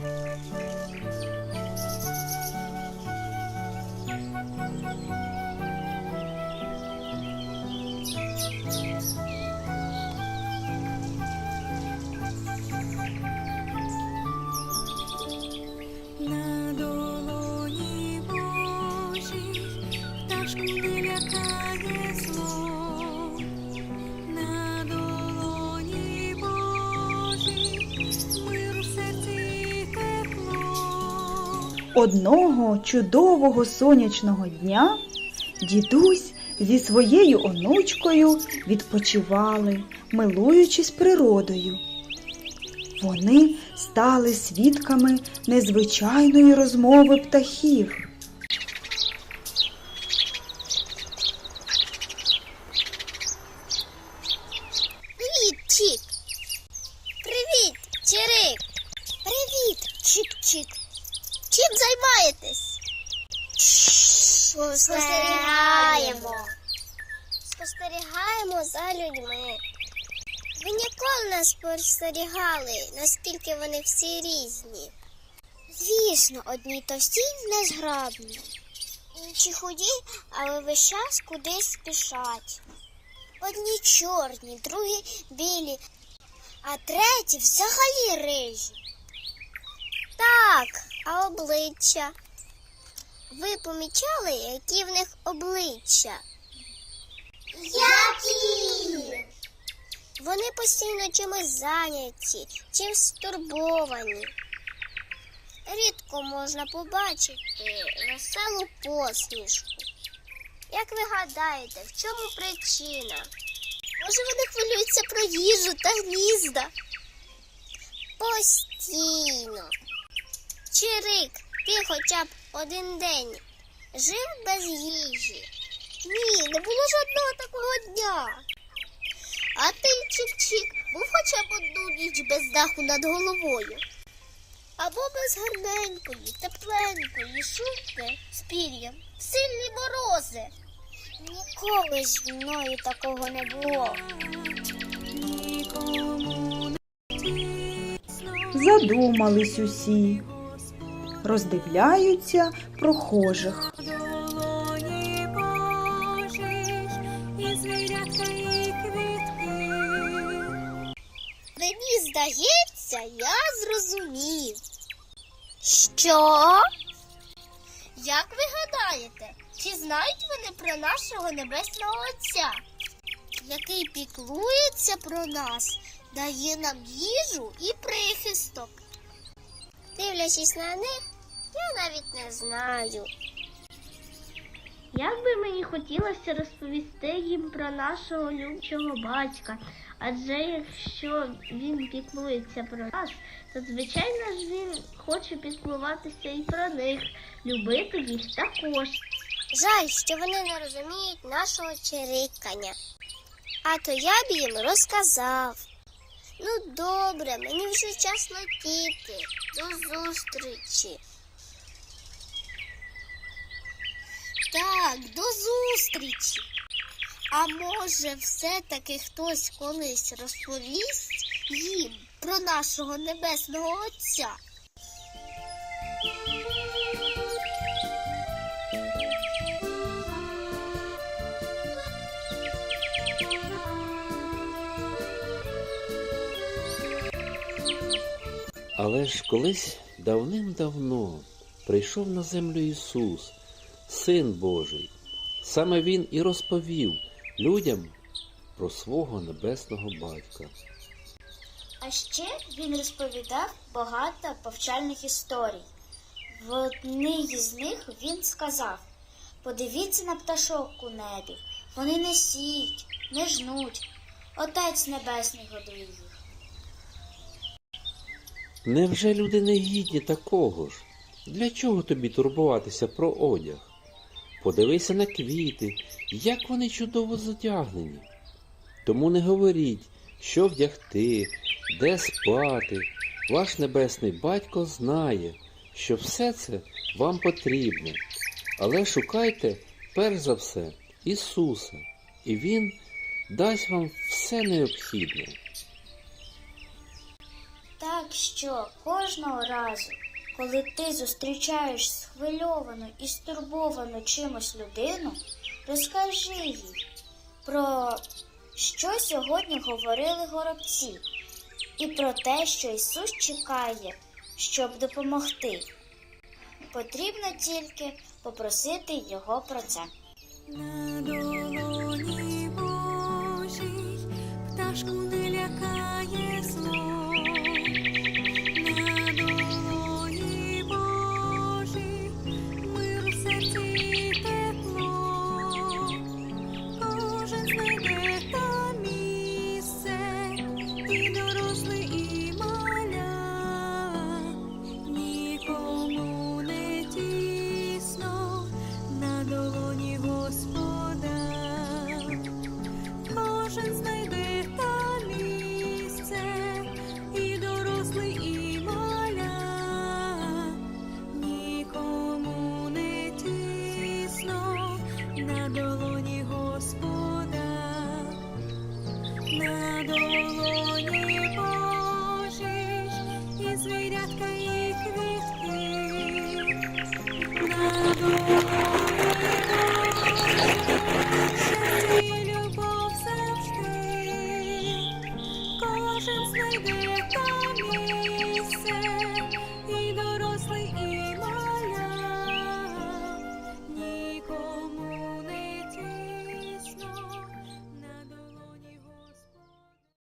Thank you. Одного чудового сонячного дня дідусь зі своєю онучкою відпочивали, милуючись природою. Вони стали свідками незвичайної розмови птахів. Привіт, Чирик. Привіт, Чік-Чік. Чим займаєтесь? Спостерігаємо. Спостерігаємо за людьми. Ви ніколи не спостерігали, наскільки вони всі різні. Звісно, одні товсті незграбні. Інші худі, але весь час кудись спішать. Одні чорні, другі білі, а треті взагалі рижі. Так, а обличчя. Ви помічали, які в них обличчя? Які? Вони постійно чимось зайняті, чимось стурбовані. Рідко можна побачити веселу посмішку. Як ви гадаєте, в чому причина? Може, вони хвилюються про їжу та гнізда? Постійно. Чирик, ти хоча б один день жив без їжі? Ні, не було жодного такого дня. А ти, Чик-Чик, був хоча б одну ніч без даху над головою. Або без гарненької, тепленької шубки з пір'ям, сильні морози. Ніколи зі мною такого не було. Задумались усі, роздивляються прохожих. Мені здається, я зрозумів. Що? Як ви гадаєте, чи знають вони про нашого небесного Отця, який піклується про нас, дає нам їжу і прихисток? Дивлячись на них, я навіть не знаю. Як би мені хотілося розповісти їм про нашого любчого батька, адже якщо він піклується про нас, то звичайно ж він хоче піклуватися і про них, любити їх також. Жаль, що вони не розуміють нашого чирикання. А то я б їм розказав. Ну, добре, мені вже час летіти. До зустрічі. Так, до зустрічі. А може, все-таки хтось колись розповість їм про нашого небесного Отця? Але ж колись давним-давно прийшов на землю Ісус, Син Божий. Саме Він і розповів людям про свого небесного батька. А ще він розповідав багато повчальних історій. В одній з них він сказав: подивіться на пташок у небі, вони не сіють, не жнуть. Отець Небесний годує їх. Невже люди не гідні такого ж? Для чого тобі турбуватися про одяг? Подивися на квіти, як вони чудово задягнені. Тому не говоріть, що вдягти, де спати. Ваш небесний батько знає, що все це вам потрібно. Але шукайте перш за все Ісуса, і Він дасть вам все необхідне. Так що кожного разу, коли ти зустрічаєш схвильовану і стурбовану чимось людину, розкажи їй про що сьогодні говорили горобці, і про те, що Ісус чекає, щоб допомогти. Потрібно тільки попросити Його про це. На долоні Божій пташку не лякає зло. emotions